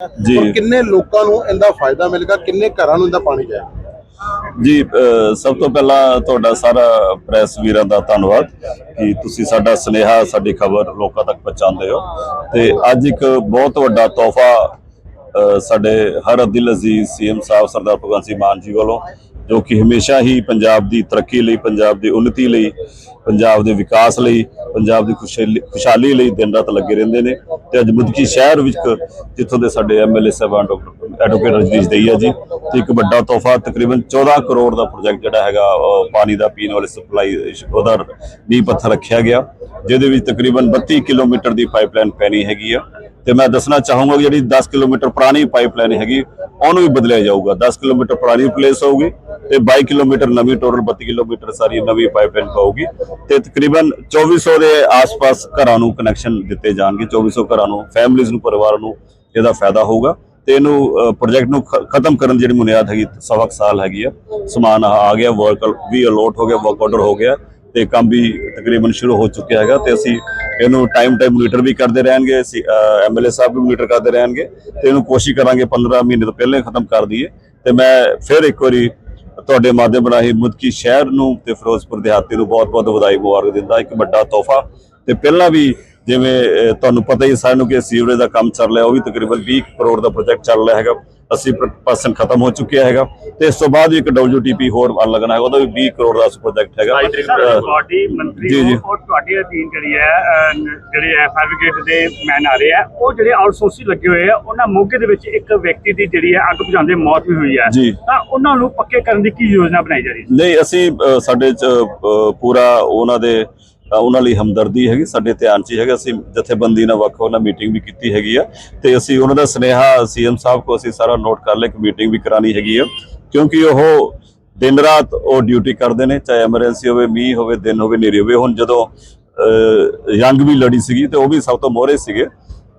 ਜੀ। ਕਿੰਨੇ ਲੋਕਾਂ ਨੂੰ ਇਹਦਾ ਫਾਇਦਾ ਮਿਲੇਗਾ ਕਿੰਨੇ ਘਰਾਂ ਨੂੰ ਇਹਦਾ ਪਾਣੀ ਜਾਏਗਾ ਜੀ ਸਭ ਤੋਂ ਪਹਿਲਾਂ ਤੁਹਾਡਾ ਸਾਰਾ ਪ੍ਰੈਸ ਵੀਰਾਂ ਦਾ ਧੰਨਵਾਦ ਕਿ ਤੁਸੀਂ ਸਾਡਾ ਸਨੇਹਾ ਸਾਡੀ ਖਬਰ ਲੋਕਾਂ ਤੱਕ ਪਹੁੰਚਾਉਂਦੇ ਹੋ। ਤੇ ਅੱਜ ਇੱਕ ਬਹੁਤ ਵੱਡਾ ਤੋਹਫਾ ਸਾਡੇ ਹਰ ਦਿਲ ਅਜ਼ੀਜ਼ ਸੀਐਮ ਸਾਹਿਬ ਸਰਦਾਰ ਭਗਵੰਤ ਸਿੰਘ ਮਾਨ ਜੀ ਵੱਲੋਂ ਜੋ ਕਿ ਹਮੇਸ਼ਾ ਹੀ ਪੰਜਾਬ ਦੀ ਤਰੱਕੀ ਲਈ, ਪੰਜਾਬ ਦੀ ਉન્નਤੀ ਲਈ, ਪੰਜਾਬ ਦੇ ਵਿਕਾਸ ਲਈ, ਪੰਜਾਬ ਦੀ ਖੁਸ਼ਹਾਲੀ ਖੁਸ਼ਹਾਲੀ ਲਈ ਦਿਨ ਰਾਤ ਲੱਗੇ ਰਹਿੰਦੇ ਨੇ। ਤੇ ਅੱਜ ਮੁਦਕੀ ਸ਼ਹਿਰ ਵਿੱਚ ਜਿੱਥੋਂ ਦੇ ਸਾਡੇ ਐਮਐਲਏ ਸਾਹਿਬਾਨ ਡਾਕਟਰ ਐਡਵੋਕੇਟ ਰਜਨੀਸ਼ ਦਈਆ ਜੀ ਤੇ ਇੱਕ ਵੱਡਾ ਤੋਹਫਾ ਤਕਰੀਬਨ 14 ਕਰੋੜ ਦਾ ਪ੍ਰੋਜੈਕਟ ਜਿਹੜਾ ਹੈਗਾ ਪਾਣੀ ਦਾ, ਪੀਣ ਵਾਲੇ ਸਪਲਾਈ ਉਹਦਾ ਨੀਂਹ ਪੱਥਰ ਰੱਖਿਆ ਗਿਆ। ਜਿਹਦੇ ਵਿੱਚ ਤਕਰੀਬਨ 32 ਕਿਲੋਮੀਟਰ ਦੀ ਪਾਈਪਲਾਈਨ ਪੈਣੀ ਹੈਗੀ ਆ। ਤੇ ਮੈਂ ਦੱਸਣਾ ਚਾਹੂੰਗਾ ਕਿ ਜਿਹੜੀ 10 ਕਿਲੋਮੀਟਰ ਪੁਰਾਣੀ ਪਾਈਪਲਾਈਨ ਹੈਗੀ, ਉਹਨੂੰ ਵੀ ਬਦਲਿਆ ਜਾਊਗਾ। 10 ਕਿਲੋਮੀਟਰ ਪੁਰਾਣੀ ਰਿਪਲੇਸ ਹੋਊਗੀ ਤੇ 22 ਕਿਲੋਮੀਟਰ ਨਵੀਂ ਟੋਟਲ 32 ਕਿਲੋਮੀਟਰ ਸਾਰੀ ਨਵੀਂ ਪਾਈਪਲਾਈਨ ਪਾਊਗੀ ਤੇ ਤਕਰੀਬਨ 2400 ਦੇ ਆਸ-ਪਾਸ ਘਰਾਂ ਨੂੰ ਕਨੈਕਸ਼ਨ ਦਿੱਤੇ ਜਾਣਗੇ। 2400 ਘਰਾਂ ਨੂੰ ਫੈਮਿਲੀਆਂ ਨੂੰ, ਪਰਿਵਾਰਾਂ ਨੂੰ ਇਹਦਾ ਫਾਇਦਾ ਹੋਊਗਾ ਤੇ ਇਹਨੂੰ ਪ੍ਰੋਜੈਕਟ ਨੂੰ ਖਤਮ ਕਰਨ ਦੀ ਜਿਹੜੀ ਬੁਨਿਆਦ ਹੈਗੀ, ਸਵਾ ਕੁ ਸਾਲ ਹੈਗੀ ਆ। ਸਮਾਨ ਆ ਆ ਗਿਆ ਵਰਕ ਵੀ ਅਲੋਟ ਹੋ ਗਿਆ ਵਰਕ ਆਰਡਰ ਹੋ ਗਿਆ ਤੇ ਕੰਮ ਵੀ ਤਕਰੀਬਨ ਸ਼ੁਰੂ ਹੋ ਚੁੱਕਿਆ ਹੈਗਾ ਤੇ ਅਸੀਂ ਇਹਨੂੰ ਟਾਈਮ ਟਾਈਮ ਮੋਨੀਟਰ ਵੀ ਕਰਦੇ ਰਹਿਣਗੇ ਐਮਐਲਏ ਸਾਹਿਬ ਵੀ ਮੋਨੀਟਰ ਕਰਦੇ ਰਹਿਣਗੇ ਤੇ ਇਹਨੂੰ ਕੋਸ਼ਿਸ਼ ਕਰਾਂਗੇ 15 ਮਹੀਨੇ ਤੋਂ ਪਹਿਲਾਂ ਹੀ ਖਤਮ ਕਰ ਦਈਏ। ਤੇ ਮੈਂ ਫਿਰ ਇੱਕ ਵਾਰੀ ਤੁਹਾਡੇ ਮਾਧਿਅਮ ਰਾਹੀਂ ਮੁਦਕੀ ਸ਼ਹਿਰ ਨੂੰ ਤੇ ਫਿਰੋਜ਼ਪੁਰ ਦਿਹਾਤੀ ਨੂੰ ਬਹੁਤ-ਬਹੁਤ ਵਧਾਈ ਮੁਬਾਰਕ ਦਿੰਦਾ, ਇੱਕ ਵੱਡਾ ਤੋਹਫਾ। ਤੇ ਪਹਿਲਾਂ ਵੀ ਜਿਵੇਂ ਤੁਹਾਨੂੰ ਪਤਾ ਹੀ ਸਾਰਿਆਂ ਨੂੰ ਕਿ ਸੀਵਰੇਜ ਦਾ ਕੰਮ ਚੱਲ ਰਿਹਾ, ਉਹ ਵੀ ਤਕਰੀਬਨ 20 ਕਰੋੜ ਦਾ ਪ੍ਰੋਜੈਕਟ ਚੱਲ ਰਿਹਾ ਹੈਗਾ। 80% ਖਤਮ ਹੋ ਚੁੱਕਿਆ ਹੈਗਾ ਤੇ ਇਸ ਤੋਂ ਬਾਅਦ ਇੱਕ WTP ਹੋਰ ਲੱਗਣਾ ਹੈ ਉਹਦਾ ਵੀ 20 ਕਰੋੜ ਦਾ ਪ੍ਰੋਜੈਕਟ ਹੈਗਾ ਤੁਹਾਡੀ ਮੰਤਰੀ ਜੀ, ਜੀ। ਹੋ ਔਰ ਤੁਹਾਡੀ ਅਧੀਨ ਜਿਹੜੀ ਹੈ ਜਿਹੜੇ ਹੈ ਫੈਬਰਿਕੇਟ ਦੇ ਮੈਨ ਆ ਰਹੇ ਆ ਉਹ ਜਿਹੜੇ ਆਊਟਸੋਰਸਿੰਗ ਲੱਗੇ ਹੋਏ ਆ ਉਹਨਾਂ ਮੌਕੇ ਦੇ ਵਿੱਚ ਇੱਕ ਵਿਅਕਤੀ ਦੀ ਜਿਹੜੀ ਹੈ ਅੱਗ ਬੁਝਾਉਂਦੇ ਮੌਤ ਵੀ ਹੋਈ ਹੈ ਜੀ। ਤਾਂ ਉਹਨਾਂ ਨੂੰ ਪੱਕੇ ਕਰਨ ਦੀ ਕੀ ਯੋਜਨਾ ਬਣਾਈ ਜਾ ਰਹੀ ਹੈ ਨਹੀਂ ਅਸੀਂ ਸਾਡੇ ਪੂਰਾ ਉਹਨਾਂ ਦੇ ਉਹਨਾਂ ਲਈ ਹਮਦਰਦੀ ਹੈਗੀ, ਸਾਡੇ ਧਿਆਨ ਚ ਹੀ ਹੈਗਾ। ਅਸੀਂ ਜਥੇਬੰਦੀ ਨਾਲ ਵੱਖ ਉਹਨਾਂ ਮੀਟਿੰਗ ਵੀ ਕੀਤੀ ਹੈਗੀ ਆ। ਤੇ ਅਸੀਂ ਉਹਨਾਂ ਦਾ ਸੁਨੇਹਾ ਸੀਐਮ ਸਾਹਿਬ ਕੋ ਅਸੀਂ ਸਾਰਾ ਨੋਟ ਕਰ ਲਿਆ ਕਿ ਮੀਟਿੰਗ ਵੀ ਕਰਾਣੀ ਹੈਗੀ ਆ। ਕਿਉਂਕਿ ਉਹ ਦਿਨ ਰਾਤ ਉਹ ਡਿਊਟੀ ਕਰਦੇ ਨੇ, ਚਾਹੇ ਐਮਰਜੈਂਸੀ ਹੋਵੇ, ਮੀਂਹ ਹੋਵੇ, ਦਿਨ ਹੋਵੇ ਨੇਰੀ ਹੋਵੇ। ਹੁਣ ਜਦੋਂ ਯੰਗ ਵੀ ਲੜੀ ਸੀਗੀ, ਤੇ ਉਹ ਵੀ ਸਭ ਤੋਂ ਮੋਹਰੇ ਸੀਗੇ।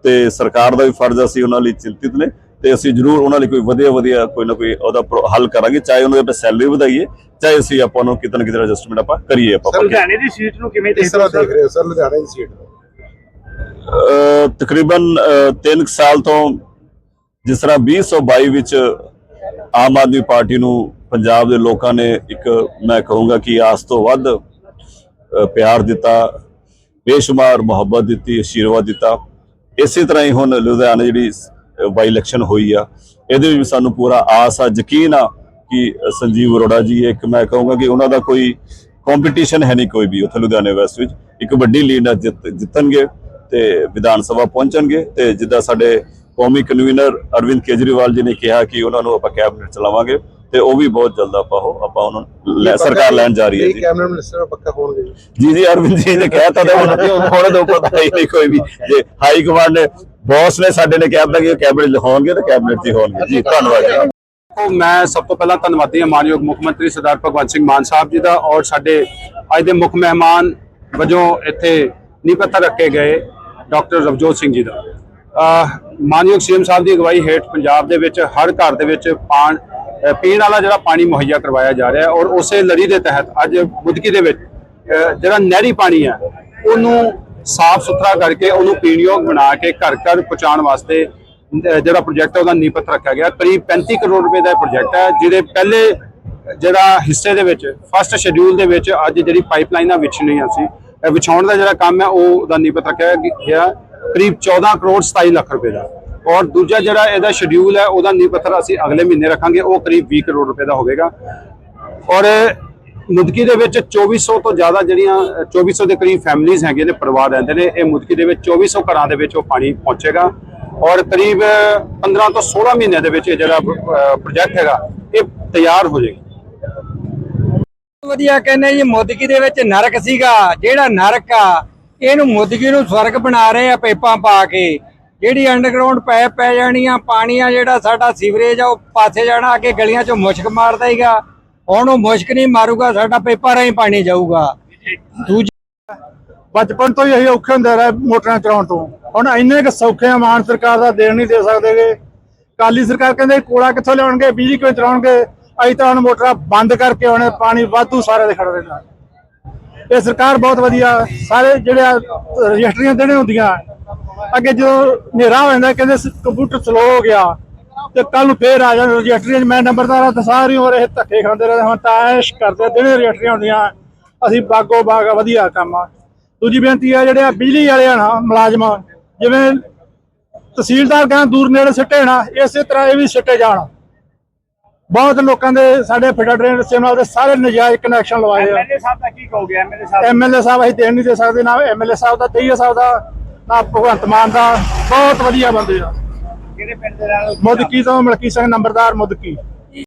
ਤੇ ਸਰਕਾਰ ਦਾ ਵੀ ਫਰਜ਼ ਅਸੀਂ ਉਹਨਾਂ ਲਈ ਚਿੰਤਿਤ ਨੇ। ਤੇ ਅਸੀਂ ਜ਼ਰੂਰ ਉਹਨਾਂ ਲਈ ਕੋਈ ਵਧੀਆ ਵਧੀਆ ਕੋਈ ਨਾ ਕੋਈ ਉਹਦਾ ਹੱਲ ਕਰਾਂਗੇ ਚਾਹੇ ਉਹਨਾਂ ਦੇ ਸੈਲਰੀ ਵਧਾਈਏ ਚਾਹੇ ਅਸੀਂ ਆਪਾਂ ਨੂੰ ਕਿਤੇ ਨਾ ਕਿਤੇ ਐਡਜਸਟਮੈਂਟ ਆਪਾਂ ਕਰੀਏ ਆਪਾਂ ਸਰ। ਲੁਧਿਆਣੇ ਦੀ ਸੀਟ ਨੂੰ ਕਿਵੇਂ ਦੇਖ ਰਹੇ ਹੋ ਸਰ ਲੁਧਿਆਣੇ ਦੀ ਸੀਟ ਤਕਰੀਬਨ 3 ਸਾਲ ਤੋਂ ਜਿਸ ਤਰ੍ਹਾਂ 2022 ਵਿੱਚ ਆਮ ਆਦਮੀ ਪਾਰਟੀ ਨੂੰ ਪੰਜਾਬ ਦੇ ਲੋਕਾਂ ਨੇ ਇੱਕ ਮੈਂ ਕਹੂੰਗਾ ਕਿ ਆਸ ਤੋਂ ਵੱਧ ਪਿਆਰ ਦਿੱਤਾ ਬੇਸ਼ੁਮਾਰ ਮੁਹੱਬਤ ਦਿੱਤੀ ਆਸ਼ੀਰਵਾਦ ਦਿੱਤਾ। ਇਸੇ ਤਰ੍ਹਾਂ ਹੀ ਹੁਣ ਲੁਧਿਆਣਾ ਜਿਹੜੀ ਬਾਈ ਇਲੈਕਸ਼ਨ ਹੋਈ ਆ। ਇਹਦੇ ਵਿੱਚ ਸਾਨੂੰ ਪੂਰਾ ਆਸ ਆ ਯਕੀਨ ਆ ਕਿ ਸੰਜੀਵ ਅਰੋੜਾ ਜੀ ਇੱਕ ਮੈਂ ਕਹੂੰਗਾ ਕਿ ਉਹਨਾਂ ਦਾ ਕੋਈ ਕੰਪੀਟੀਸ਼ਨ ਹੈ ਨਹੀਂ ਕੋਈ ਵੀ ਉੱਥੇ ਲੁਧਿਆਣੇ ਵੈਸਟ ਵਿੱਚ। ਇੱਕ ਵੱਡੀ ਲੀਡ ਜਿੱਤਣਗੇ ਤੇ ਵਿਧਾਨ ਸਭਾ ਪਹੁੰਚਣਗੇ ਤੇ ਜਿੱਦਾਂ ਸਾਡੇ ਕੌਮੀ ਕਨਵੀਨਰ ਅਰਵਿੰਦ ਕੇਜਰੀਵਾਲ ਜੀ ਨੇ ਕਿਹਾ ਕਿ ਉਹਨਾਂ ਨੂੰ ਆਪਾਂ ਕੈਬਨਿਟ ਚਲਾਵਾਂਗੇ ਤੇ ਉਹ ਵੀ ਬਹੁਤ ਜਲਦ ਆਪਾਂ ਉਹ ਆਪਾਂ ਉਹਨਾਂ ਨੂੰ ਸਰਕਾਰ ਲੈਣ ਜਾ ਰਹੀ ਹੈ ਜੀ। ਕੈਬਨਿਟ ਮਿਨਿਸਟਰ ਪੱਕਾ ਹੋਣਗੇ ਜੀ। ਜੀ ਅਰਵਿੰਦ ਜੀ ਨੇ ਕਹਿਤਾ ਤਾਂ ਹੁਣ ਹੁਣ ਤੋਂ ਪਤਾ ਹੀ ਨਹੀਂ ਕੋਈ ਵੀ। ਜੇ ਹਾਈ ਕਮਾਂਡ ਨੇ ਬੌਸ ਨੇ ਸਾਡੇ ਨੇ ਕਹਿਤਾ ਕਿ ਕੈਬਨਿਟ ਹੋਣਗੇ ਤਾਂ ਕੈਬਨਿਟ 'ਚ ਹੋਣਗੇ। ਜੀ, ਧੰਨਵਾਦ ਜੀ। ਦੇਖੋ, ਮੈਂ ਸਭ ਤੋਂ ਪਹਿਲਾਂ ਧੰਨਵਾਦੀ ਹਾਂ ਮਾਨਯੋਗ ਮੁੱਖ ਮੰਤਰੀ ਸਰਦਾਰ ਭਗਵੰਤ ਸਿੰਘ ਮਾਨ ਸਾਹਿਬ ਜੀ ਦਾ ਔਰ ਸਾਡੇ ਅੱਜ ਦੇ ਮੁੱਖ ਮਹਿਮਾਨ ਵਜੋਂ ਇੱਥੇ ਨੀਂਹ ਰੱਖੇ ਗਏ ਡਾਕਟਰ ਰਵਜੋਤ ਸਿੰਘ ਜੀ ਦਾ। ਅਹ, ਮਾਨਯੋਗ ਸੀਐਮ ਸਾਹਿਬ ਦੀ ਅਗਵਾਈ ਹੇਠ ਪੰਜਾਬ ਦੇ ਵਿੱਚ ਹਰ ਘਰ ਦੇ ਵਿੱਚ ਪਾਣ ਪੀਣ ਵਾਲਾ ਜਿਹੜਾ ਪਾਣੀ ਮੁਹੱਈਆ ਕਰਵਾਇਆ ਜਾ ਰਿਹਾ ਔਰ ਉਸੇ ਲੜੀ ਦੇ ਤਹਿਤ ਅੱਜ ਮੁਦਕੀ ਦੇ ਵਿੱਚ ਜਿਹੜਾ ਨਹਿਰੀ ਪਾਣੀ ਹੈ, ਉਹਨੂੰ ਸਾਫ਼ ਸੁਥਰਾ ਕਰਕੇ ਉਹਨੂੰ ਪੀਣਯੋਗ ਬਣਾ ਕੇ ਘਰ ਘਰ ਪਹੁੰਚਾਉਣ ਵਾਸਤੇ ਜਿਹੜਾ ਪ੍ਰੋਜੈਕਟ ਹੈ ਉਹਦਾ ਨੀਂਹ ਪੱਥਰ ਰੱਖਿਆ ਗਿਆ। ਕਰੀਬ 35 ਕਰੋੜ ਰੁਪਏ ਦਾ ਇਹ ਪ੍ਰੋਜੈਕਟ ਹੈ, ਜਿਹਦੇ ਪਹਿਲੇ ਜਿਹੜਾ ਹਿੱਸੇ ਦੇ ਵਿੱਚ ਫਸਟ ਸ਼ਡਿਊਲ ਦੇ ਵਿੱਚ ਅੱਜ ਜਿਹੜੀ ਪਾਈਪਲਾਈਨਾਂ ਵਿਛਣੀਆਂ ਸੀ ਵਿਛਾਉਣ ਦਾ ਜਿਹੜਾ ਕੰਮ ਹੈ, ਉਹ ਦਾ ਨੀਂਹ ਪੱਥਰ ਰੱਖਿਆ ਗਿਆ ਕਰੀਬ 14 ਕਰੋੜ 27 ਲੱਖ ਰੁਪਏ ਦਾ। ਔਰ ਦੂਜਾ ਜਿਹੜਾ ਇਹਦਾ ਸ਼ਡਿਊਲ ਹੈ, ਉਹਦਾ ਨੀਂਹ ਪੱਥਰ ਅਸੀਂ ਅਗਲੇ ਮਹੀਨੇ ਰੱਖਾਂਗੇ, ਉਹ ਕਰੀਬ 20 ਕਰੋੜ ਰੁਪਏ ਦਾ ਹੋਵੇਗਾ। ਔਰ ਮੁਦਕੀ ਦੇ ਵਿੱਚ 2400 ਤੋਂ ਜ਼ਿਆਦਾ ਜਿਹੜੀਆਂ 2400 ਦੇ ਕਰੀਬ ਫੈਮਿਲੀਆਂ ਹੈਗੇ ਨੇ, ਪਰਿਵਾਰ ਰਹਿੰਦੇ ਨੇ, ਇਹ ਮੁਦਕੀ ਦੇ ਵਿੱਚ 2400 ਘਰਾਂ ਦੇ ਵਿੱਚ ਉਹ ਪਾਣੀ ਪਹੁੰਚੇਗਾ ਔਰ ਕਰੀਬ 15 ਤੋਂ 16 ਮਹੀਨਿਆਂ ਦੇ ਵਿੱਚ ਇਹ ਜਿਹੜਾ ਪ੍ਰੋਜੈਕਟ ਹੈਗਾ, ਇਹ ਤਿਆਰ ਹੋ ਜਾਏਗਾ। ਵਧੀਆ ਕਹਿੰਦੇ ਜੀ, ਮੁੱਦਕੀ ਦੇ ਵਿੱਚ ਨਰਕ ਸੀਗਾ, ਜਿਹੜਾ ਨਰਕ ਆ, ਇਹਨੂੰ ਮੁੱਦਕੀ ਨੂੰ ਸਵਰਗ ਬਣਾ ਰਹੇ ਆ ਪੇਪਾਂ ਪਾ ਕੇ। ਜਿਹੜੀ ਅੰਡਰਗਰਾਉਂਡ ਪੈਪ ਪੈ ਜਾਣੀ ਆ ਪਾਣੀ ਆ ਜਿਹੜਾ ਸਾਡਾ ਸੀਵਰੇਜ ਆ, ਉਹ ਪਾਸੇ ਜਾਣਾ, ਅੱਗੇ ਗਲੀਆਂ 'ਚੋਂ ਮੁਸ਼ਕ ਮਾਰਦਾ ਹੀਗਾ। ਹੁਣ ਉਹ ਮੁਸ਼ਕ ਨਹੀਂ ਮਾਰੂਗਾ ਸਾਡਾ ਪੇਪਾਂ ਰਾਹੀਂ ਪਾਣੀ ਜਾਊਗਾ। ਦੂਜੀ ਬਚਪਨ ਤੋਂ ਹੀ ਅਸੀਂ ਔਖੇ ਹੁੰਦੇ ਰਹੇ ਮੋਟਰਾਂ ਚਲਾਉਣ ਤੋਂ। ਹੁਣ ਇੰਨੇ ਕੁ ਸੌਖੇ ਆ ਮਾਨ ਸਰਕਾਰ ਦਾ ਦੇਣ ਨਹੀਂ ਦੇ ਸਕਦੇਗੇ ਕਾਲੀ ਸਰਕਾਰ ਕਹਿੰਦੇ ਕੋਲਾ ਕਿੱਥੋਂ ਲਿਆਉਣਗੇ ਬਿਜਲੀ ਕਿਉਂ ਚਲਾਉਣਗੇ? ਅਸੀਂ ਤਾਂ ਹੁਣ ਮੋਟਰਾਂ ਬੰਦ ਕਰਕੇ ਹੁਣ ਪਾਣੀ ਵਾਧੂ ਸਾਰੇ ਦੇ ਖੜ ਰਹਿਣਾ ਇਹ ਸਰਕਾਰ ਬਹੁਤ ਵਧੀਆ ਸਾਰੇ ਜਿਹੜੇ ਆ ਰਜਿਸਟਰੀਆਂ ਦੇਣੇ ਹੁੰਦੀਆਂ। ਅੱਗੇ ਜਦੋਂ ਹਨੇਰਾ ਹੋ ਜਾਂਦਾ ਕਹਿੰਦੇ ਕੰਪਿਊਟਰ ਸਲੋ ਹੋ ਗਿਆ। ਤੇ ਕੱਲ ਨੂੰ ਫੇਰ ਆ ਜਾਣ ਰਜਿਸਟਰੀਆਂ 'ਚ ਮੈਂ ਨੰਬਰਦਾਰ ਤਾਂ ਸਾਰੀ ਉਮਰ ਇਹ ਧੱਕੇ ਖਾਂਦੇ ਰਹੇ ਹੁਣ ਤਾਂ ਐਸ਼ ਕਰਦੇ ਦਿਨੇ ਰਜਿਸਟਰੀਆਂ ਹੁੰਦੀਆਂ। ਅਸੀਂ ਬਾਗੋ ਬਾਗ ਵਧੀਆ ਕੰਮ ਆ। ਦੂਜੀ ਬੇਨਤੀ ਆ ਜਿਹੜੇ ਆ ਬਿਜਲੀ ਵਾਲੇ ਆ ਨਾ ਮੁਲਾਜ਼ਮ ਜਿਵੇਂ ਤਹਿਸੀਲਦਾਰ ਕਹਿੰਦਾ ਦੂਰ ਨੇੜੇ ਸਿੱਟੇ ਨਾ ਇਸੇ ਤਰ੍ਹਾਂ ਇਹ ਵੀ ਸਿੱਟੇ ਜਾਣ। ਬਹੁਤ ਲੋਕਾਂ ਦੇ ਸਾਡੇ ਫਿਟਾ ਡਰੇਨ ਸਿਸਟਮ ਦੇ ਸਾਰੇ ਨਜਾਇਜ਼ ਕਨੈਕਸ਼ਨ ਲਵਾਏ ਆ। ਐਮਐਲਏ ਸਾਹਿਬ ਦਾ ਕੀ ਕਹੋਗੇ? ਐਮਐਲਏ ਸਾਹਿਬ ਐਮਐਲਏ ਸਾਹਿਬ ਅਸੀਂ ਦੇਣ ਨਹੀਂ ਦੇ ਸਕਦੇ ਨਾ ਐਮਐਲਏ ਸਾਹਿਬ ਦਾ ਦਈਆ ਸਾਹਿਬ ਦਾ ਨਾ ਭਗਵੰਤ ਮਾਨ ਦਾ। ਬਹੁਤ ਵਧੀਆ ਬੰਦੇ ਆ। ਕਿਹੜੇ ਪਿੰਡ ਦੇ ਨਾਲ ਮੁਦਕੀ ਤੋਂ ਮਲਕੀ ਸਿੰਘ ਨੰਬਰਦਾਰ ਮੁਦਕੀ।